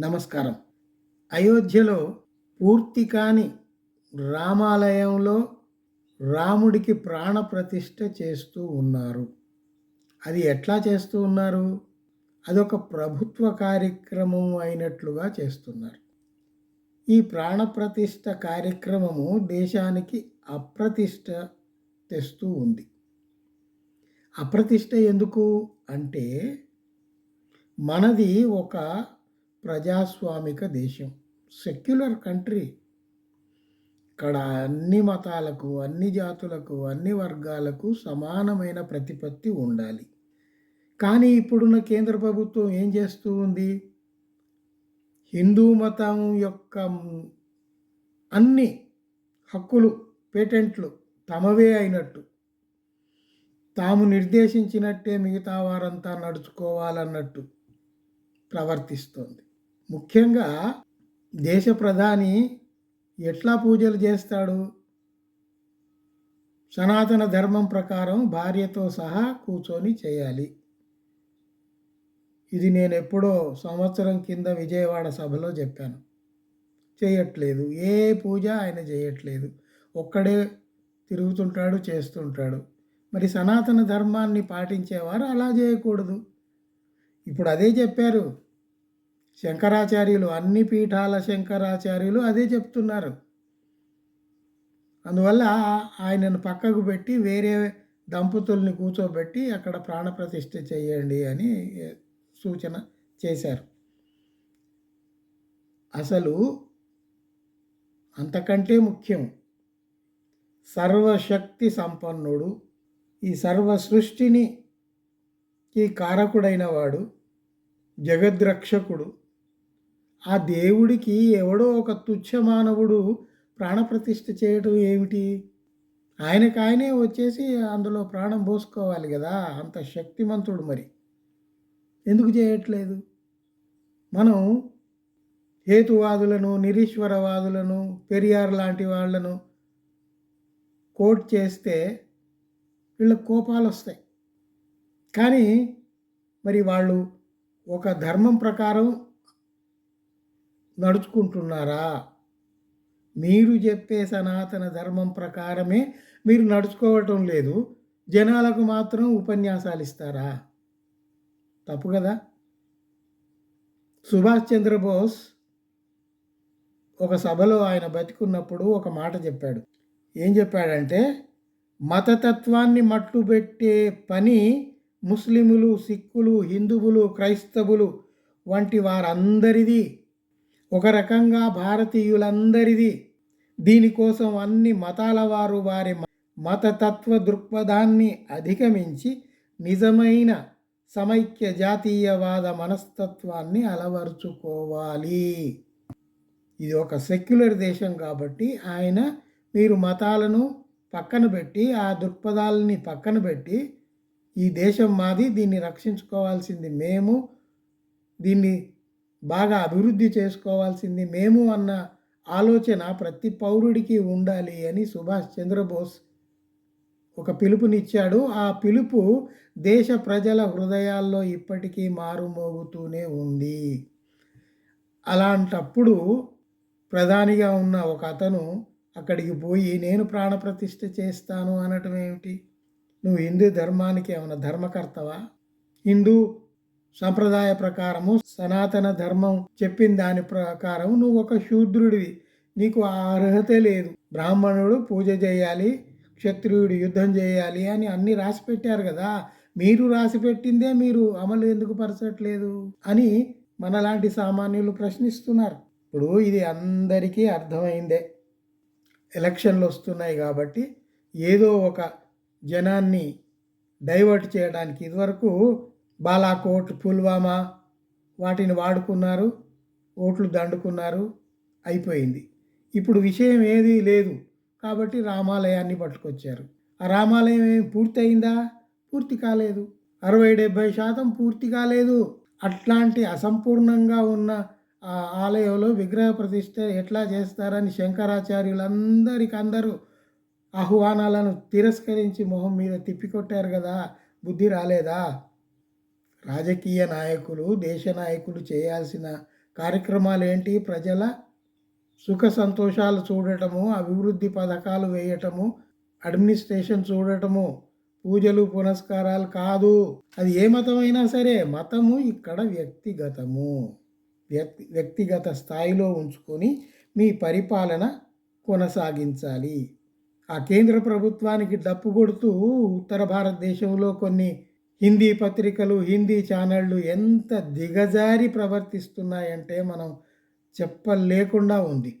నమస్కారం. అయోధ్యలో పూర్తి కాని రామాలయంలో రాముడికి ప్రాణప్రతిష్ఠ చేస్తూ ఉన్నారు. అది ఎట్లా చేస్తూ ఉన్నారు? అదొక ప్రభుత్వ కార్యక్రమం అయినట్లుగా చేస్తున్నారు. ఈ ప్రాణప్రతిష్ఠ కార్యక్రమము దేశానికి అప్రతిష్ట తెస్తూ ఉంది. అప్రతిష్ట ఎందుకు? అంటే మనది ఒక ప్రజాస్వామిక దేశం. Secular country. ఇక్కడ అన్ని మతాలకు అన్ని జాతులకు అన్ని వర్గాలకు సమానమైన ప్రతిపత్తి ఉండాలి. కానీ ఇప్పుడున్న కేంద్ర ప్రభుత్వం ఏం చేస్తూ ఉంది? హిందూ మతం యొక్క అన్ని హక్కులు పేటెంట్లు తమవే అయినట్టు. తాము నిర్దేశించినట్టే మిగతా వారంతా నడుచుకోవాలన్నట్టు ప్రవర్తిస్తోంది. ముఖ్యంగా దేశ ప్రధాని ఎట్లా పూజలు చేస్తాడు? సనాతన ధర్మం ప్రకారం భార్యతో సహా కూర్చొని చేయాలి. ఇది నేను ఎప్పుడో సంవత్సరం కింద విజయవాడ సభలో చెప్పాను. చేయట్లేదు. ఏ పూజ ఆయన చేయట్లేదు. ఒక్కడే తిరుగుతుంటాడు చేస్తుంటాడు. మరి సనాతన ధర్మాన్ని పాటించేవారు అలా చేయకూడదు. ఇప్పుడు అదే చెప్పారు. శంకరాచార్యులు అన్ని పీఠాల శంకరాచార్యులు అదే చెప్తున్నారు. అందువల్ల ఆయనను పక్కకు పెట్టి వేరే దంపతుల్ని కూర్చోబెట్టి అక్కడ ప్రాణప్రతిష్ఠ చేయండి అని సూచన చేశారు. అసలు అంతకంటే ముఖ్యం సర్వశక్తి సంపన్నుడు ఈ సర్వ సృష్టిని ఈ కారకుడైన వాడు జగద్రక్షకుడు ఆ దేవుడికి ఎవడో ఒక తుచ్చ మానవుడు ప్రాణప్రతిష్ఠ చేయటం ఏమిటి? ఆయనకు ఆయనే వచ్చేసి అందులో ప్రాణం పోసుకోవాలి కదా అంత శక్తిమంతుడు మరి. ఎందుకు చేయట్లేదు? మనం హేతువాదులను నిరీశ్వరవాదులను పెరియార్ లాంటి వాళ్ళను కోట్ చేస్తే వీళ్ళకి కోపాలు వస్తాయి. కానీ మరి వాళ్ళు ఒక ధర్మం ప్రకారం నడుచుకుంటున్నారా? మీరు చెప్పే సనాతన ధర్మం ప్రకారమే మీరు నడుచుకోవటం లేదు. జనాలకు మాత్రం ఉపన్యాసాలు ఇస్తారా? తప్పు కదా? సుభాష్ చంద్రబోస్ ఒక సభలో ఆయన బతికున్నప్పుడు ఒక మాట చెప్పాడు. ఏం చెప్పాడంటే మతతత్వాన్ని మట్టుబెట్టే పని ముస్లిములు సిక్కులు హిందువులు క్రైస్తవులు వంటి వారందరిది ఒక రకంగా భారతీయులందరిది. దీనికోసం అన్ని మతాల వారు వారి మతతత్వ దృక్పథాన్ని అధిగమించి నిజమైన సమైక్య జాతీయవాద మనస్తత్వాన్ని అలవరుచుకోవాలి. ఇది ఒక సెక్యులర్ దేశం కాబట్టి ఆయన మీరు మతాలను పక్కన పెట్టి ఆ దృక్పథాలని పక్కన పెట్టి ఈ దేశం మాది దీన్ని రక్షించుకోవాల్సింది మేము దీన్ని బాగా అభివృద్ధి చేసుకోవాల్సింది మేము అన్న ఆలోచన ప్రతి పౌరుడికి ఉండాలి అని సుభాష్ చంద్రబోస్ ఒక పిలుపునిచ్చాడు. ఆ పిలుపు దేశ ప్రజల హృదయాల్లో ఇప్పటికీ మారుమోగుతూనే ఉంది. అలాంటప్పుడు ప్రధానిగా ఉన్న ఒక అతను అక్కడికి పోయి నేను ప్రాణప్రతిష్ఠ చేస్తాను అనటం ఏమిటి? నువ్వు హిందూ ధర్మానికి ఏమైనా ధర్మకర్తవా? హిందూ సంప్రదాయ ప్రకారము సనాతన ధర్మం చెప్పిన దాని ప్రకారం నువ్వు ఒక శూద్రుడివి. నీకు ఆ అర్హత లేదు. బ్రాహ్మణుడు పూజ చేయాలి క్షత్రియుడు యుద్ధం చేయాలి అని అన్ని రాసి పెట్టారు కదా. మీరు రాసి పెట్టిందే మీరు అమలు ఎందుకు పరచట్లేదు అని మనలాంటి సామాన్యులు ప్రశ్నిస్తున్నారు. ఇప్పుడు ఇది అందరికీ అర్థమైందే. ఎలక్షన్లు వస్తున్నాయి కాబట్టి ఏదో ఒక జనాన్ని డైవర్ట్ చేయడానికి ఇదివరకు బాలాకోట్ పుల్వామా వాటిని వాడుకున్నారు ఓట్లు దండుకున్నారు అయిపోయింది. ఇప్పుడు విషయం ఏదీ లేదు కాబట్టి రామాలయాన్ని పట్టుకొచ్చారు. ఆ రామాలయం ఏమి పూర్తి అయిందా పూర్తి కాలేదు. అరవై డెబ్భై శాతం పూర్తి కాలేదు. అట్లాంటి అసంపూర్ణంగా ఉన్న ఆ ఆలయంలో విగ్రహ ప్రతిష్ట ఎట్లా చేస్తారని శంకరాచార్యులందరికి అందరూ ఆహ్వానాలను తిరస్కరించి మొహం మీద తిప్పికొట్టారు కదా బుద్ధి రాలేదా? రాజకీయ నాయకులు దేశ నాయకులు చేయాల్సిన కార్యక్రమాలు ఏంటి ప్రజల సుఖ సంతోషాలు చూడటము అభివృద్ధి పథకాలు వేయటము అడ్మినిస్ట్రేషన్ చూడటము పూజలు పునస్కారాలు కాదు. అది ఏ మతమైనా సరే మతము ఇక్కడ వ్యక్తిగతము. వ్యక్తి వ్యక్తిగత స్థాయిలో ఉంచుకొని మీ పరిపాలన కొనసాగించాలి. ఆ కేంద్ర ప్రభుత్వానికి డప్పు కొడుతూ ఉత్తర భారతదేశంలో కొన్ని హిందీ పత్రికలు హిందీ ఛానళ్ళు ఎంత దిగజారి ప్రవర్తిస్తున్నాయంటే మనం చెప్పలేకుండా ఉంది.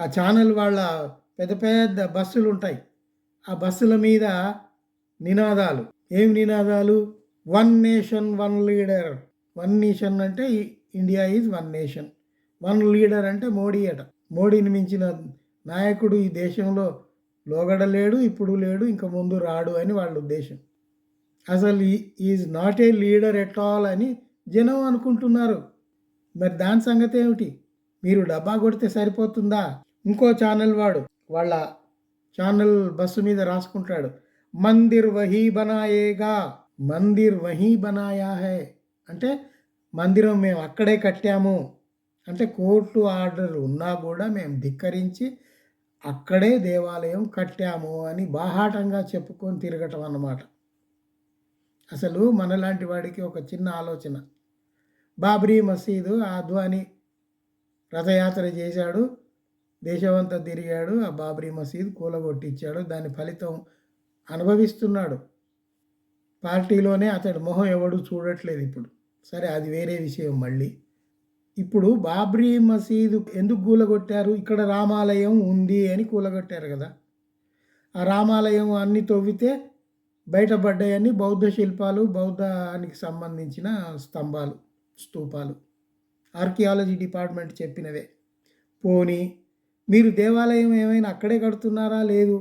ఆ ఛానల్ వాళ్ళ పెద్ద పెద్ద బస్సులు ఉంటాయి ఆ బస్సుల మీద నినాదాలు. ఏం నినాదాలు? One nation one leader. One nation అంటే India is one nation. One leader అంటే మోడీ అట. మోడీని మించిన నాయకుడు ఈ దేశంలో లోగడలేడు ఇప్పుడు లేడు ఇంకా ముందు రాడు అని వాళ్ళ ఉద్దేశం. అసలు is not a leader at all అని జనం అనుకుంటున్నారు. మరి దాని సంగతి ఏమిటి? మీరు డబ్బా కొడితే సరిపోతుందా? ఇంకో ఛానల్ వాడు వాళ్ళ ఛానల్ బస్సు మీద రాసుకుంటాడు. మందిర్ వహీ బనాయేగా మందిర్ వహీ బనాయా హే. అంటే మందిరం మేము అక్కడే కట్టాము. అంటే కోర్టు ఆర్డర్ ఉన్నా కూడా మేము ధిక్కరించి అక్కడే దేవాలయం కట్టాము అని బాహాటంగా చెప్పుకొని తిరగటం అన్నమాట. అసలు మనలాంటి వాడికి ఒక చిన్న ఆలోచన. బాబ్రీ మసీదు ఆద్వాని రథయాత్ర చేశాడు. దేశమంతా తిరిగాడు. ఆ బాబ్రీ మసీదు కూలగొట్టించాడు దాని ఫలితం అనుభవిస్తున్నాడు. పార్టీలోనే అతడి మొహం ఎవడు చూడట్లేదు ఇప్పుడు. సరే అది వేరే విషయం మళ్ళీ. ఇప్పుడు బాబ్రీ మసీదు ఎందుకు కూలగొట్టారు? ఇక్కడ రామాలయం ఉంది అని కూలగొట్టారు కదా. ఆ రామాలయం అన్ని తవ్వితే బయటపడ్డాయని బౌద్ధ శిల్పాలు బౌద్ధానికి సంబంధించిన స్తంభాలు స్తూపాలు. Archaeology department చెప్పినవే. పోనీ మీరు దేవాలయం ఏమైనా అక్కడే కడుతున్నారా లేదు?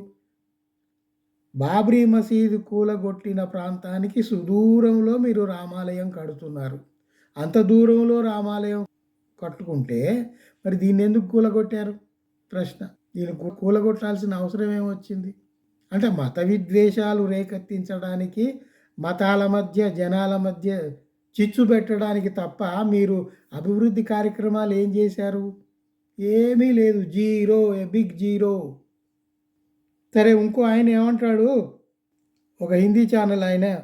బాబ్రీ మసీదు కూలగొట్టిన ప్రాంతానికి సుదూరంలో మీరు రామాలయం కడుతున్నారు. అంత దూరంలో రామాలయం కట్టుకుంటే మరి దీన్ని ఎందుకు కూలగొట్టారు? ప్రశ్న. దీన్ని కూలగొట్టాల్సిన అవసరం ఏమొచ్చింది? అంటే మత విద్వేషాలు రేకెత్తించడానికి మతాల మధ్య జనాల మధ్య చిచ్చు పెట్టడానికి తప్ప మీరు అభివృద్ధి కార్యక్రమాలు ఏం చేశారు? ఏమీ లేదు. Zero a big zero. సరే ఇంకో ఆయన ఏమంటాడు? ఒక హిందీ ఛానల్ ఆయన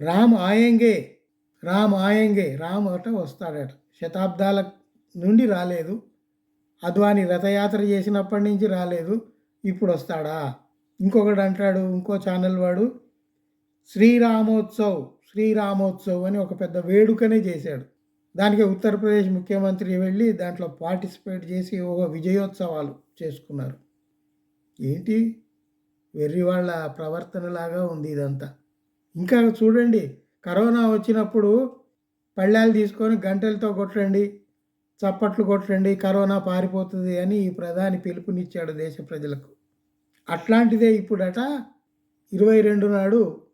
రామ్ ఆయంగే రామ్ ఆయంగే రామ్ అట వస్తాడట. శతాబ్దాల నుండి రాలేదు. అద్వాని రథయాత్ర చేసినప్పటి నుంచి రాలేదు. ఇప్పుడు వస్తాడా? ఇంకొకడు అంటాడు ఇంకో ఛానల్ వాడు శ్రీరామోత్సవ్ శ్రీరామోత్సవ్ అని ఒక పెద్ద వేడుకనే చేశాడు. దానికి ఉత్తరప్రదేశ్ ముఖ్యమంత్రి వెళ్ళి దాంట్లో పార్టిసిపేట్ చేసి ఒక విజయోత్సవాలు చేసుకున్నారు. ఏంటి? వెర్రి వాళ్ళ ప్రవర్తనలాగా ఉంది ఇదంతా. ఇంకా చూడండి కరోనా వచ్చినప్పుడు పళ్ళాలు తీసుకొని గంటలతో కొట్టండి చప్పట్లు కొట్టండి కరోనా పారిపోతుంది అని ఈ ప్రధాని పిలుపునిచ్చాడు దేశ ప్రజలకు. అట్లాంటిదే ఇప్పుడట ఇరవై రెండు నాడు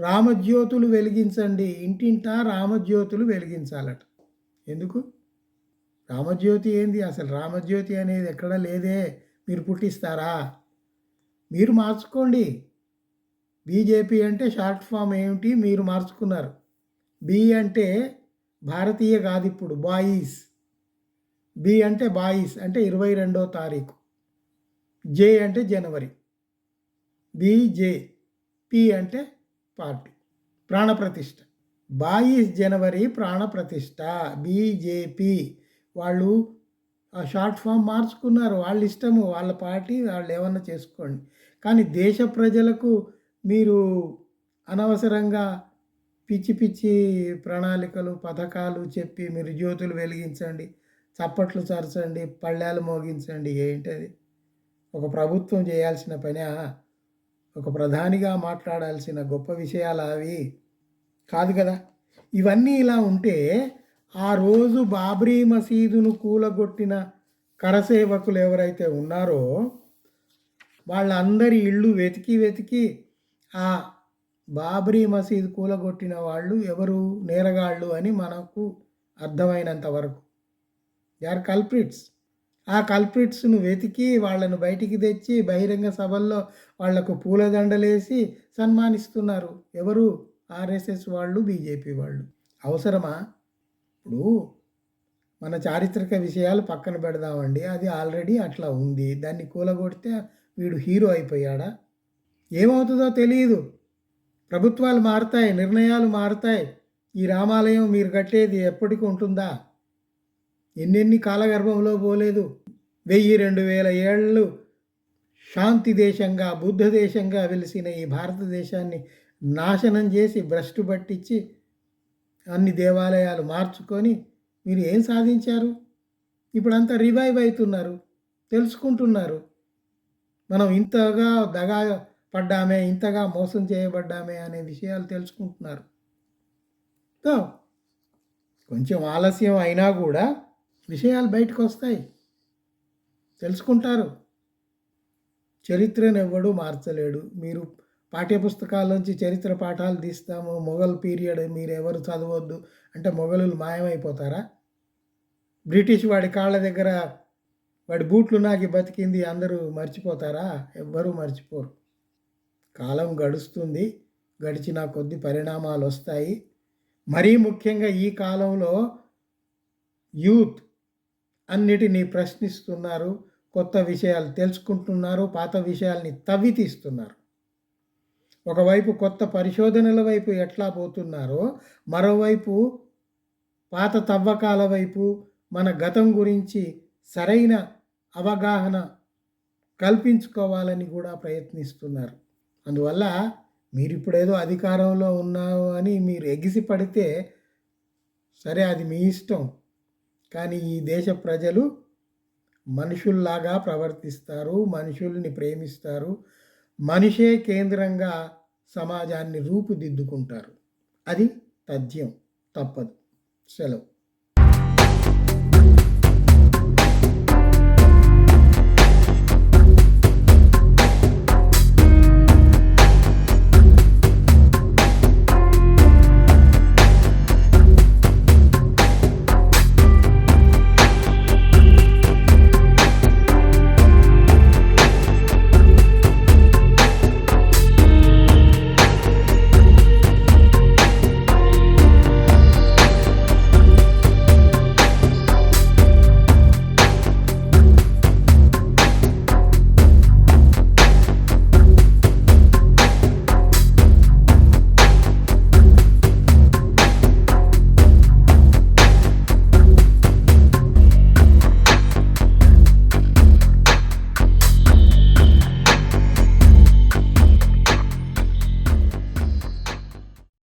రామజ్యోతులు వెలిగించండి. ఇంటింటా రామజ్యోతులు వెలిగించాలట. ఎందుకు? రామజ్యోతి ఏంది? అసలు రామజ్యోతి అనేది ఎక్కడ లేదే? మీరు పుట్టిస్తారా? మీరు మార్చుకోండి. బీజేపీ అంటే షార్ట్ ఫామ్ ఏమిటి? మీరు మార్చుకున్నారు. బి అంటే భారతీయ కాదు ఇప్పుడు బాయిస్. బి అంటే బాయిస్ అంటే ఇరవై రెండో తారీఖు. జే అంటే జనవరి. బీజే పి అంటే పార్టీ. ప్రాణప్రతిష్ఠ బాయిస్ జనవరి ప్రాణప్రతిష్ఠ బీజేపీ వాళ్ళు ఆ షార్ట్ ఫామ్ మార్చుకున్నారు. వాళ్ళ ఇష్టము వాళ్ళ పార్టీ వాళ్ళు ఏమన్నా చేసుకోండి. కానీ దేశ ప్రజలకు మీరు అనవసరంగా పిచ్చి పిచ్చి ప్రణాళికలు పథకాలు చెప్పి మీరు జ్యోతులు వెలిగించండి చప్పట్లు చరచండి పళ్ళాలు మోగించండి ఏంటది? ఒక ప్రభుత్వం చేయాల్సిన పని ఒక ప్రధానిగా మాట్లాడాల్సిన గొప్ప విషయాలు అవి కాదు కదా. ఇవన్నీ ఇలా ఉంటే ఆ రోజు బాబ్రీ మసీదును కూలగొట్టిన కరసేవకులు ఎవరైతే ఉన్నారో వాళ్ళందరి ఇళ్ళు వెతికి వెతికి ఆ బాబ్రీ మసీదు కూలగొట్టిన వాళ్ళు ఎవరు? నేరగాళ్ళు అని మనకు అర్థమైనంత వరకు. They are culprits. ఆ కల్ప్రిట్స్ను వెతికి వాళ్ళను బయటికి తెచ్చి బహిరంగ సభల్లో వాళ్ళకు పూలదండలేసి సన్మానిస్తున్నారు. ఎవరు? ఆర్ఎస్ఎస్ వాళ్ళు బీజేపీ వాళ్ళు. అవసరమా? ఇప్పుడు మన చారిత్రక విషయాలు పక్కన పెడదామండి. అది ఆల్రెడీ అట్లా ఉంది. దాన్ని కూలగొడితే వీడు హీరో అయిపోయాడా? ఏమవుతుందో తెలియదు ప్రభుత్వాలు మారుతాయి నిర్ణయాలు మారుతాయి. ఈ రామాలయం మీరు కట్టేది ఎప్పటికి ఉంటుందా? ఎన్నెన్ని కాలగర్భంలో పోలేదు? వెయ్యి రెండు వేల ఏళ్ళు శాంతి దేశంగా బుద్ధ దేశంగా వెలిసిన ఈ భారతదేశాన్ని నాశనం చేసి భ్రష్టు పట్టించి అన్ని దేవాలయాలు మార్చుకొని మీరు ఏం సాధించారు? ఇప్పుడంతా రివైవ్ అవుతున్నారు తెలుసుకుంటున్నారు. మనం ఇంతగా దగా పడ్డామే ఇంతగా మోసం చేయబడ్డామే అనే విషయాలు తెలుసుకుంటున్నారు. కొంచెం ఆలస్యం అయినా కూడా విషయాలు బయటకు వస్తాయి తెలుసుకుంటారు. చరిత్రను ఎవ్వడూ మార్చలేడు. మీరు పాఠ్యపుస్తకాల్లోంచి చరిత్ర పాఠాలు తీస్తాము. మొఘల్ పీరియడ్ మీరు ఎవరు చదవద్దు అంటే మొఘలులు మాయమైపోతారా? బ్రిటిష్ వాడి కాళ్ళ దగ్గర వాడి బూట్లు నాకి బతికింది అందరూ మర్చిపోతారా? ఎవ్వరూ మర్చిపోరు. కాలం గడుస్తుంది. గడిచిన కొద్ది పరిణామాలు వస్తాయి మరీ ముఖ్యంగా ఈ కాలంలో యూత్ అన్నిటినీ ప్రశ్నిస్తున్నారు కొత్త విషయాలు తెలుసుకుంటున్నారు పాత విషయాల్ని తవ్వి తీస్తున్నారు. ఒకవైపు కొత్త పరిశోధనల వైపు ఎట్లా పోతున్నారో మరోవైపు పాత తవ్వకాల వైపు మన గతం గురించి సరైన అవగాహన కల్పించుకోవాలని కూడా ప్రయత్నిస్తున్నారు. అందువల్ల మీరు ఇప్పుడేదో అధికారంలో ఉన్నావు అని మీరు ఎగిసి పడితే సరే అది మీ ఇష్టం. కానీ ఈ దేశ ప్రజలు మనుషుల్లాగా ప్రవర్తిస్తారు మనుషుల్ని ప్రేమిస్తారు. మనిషే కేంద్రంగా సమాజాన్ని రూపుదిద్దుకుంటారు. అది తథ్యం తప్పదు. సెలవు.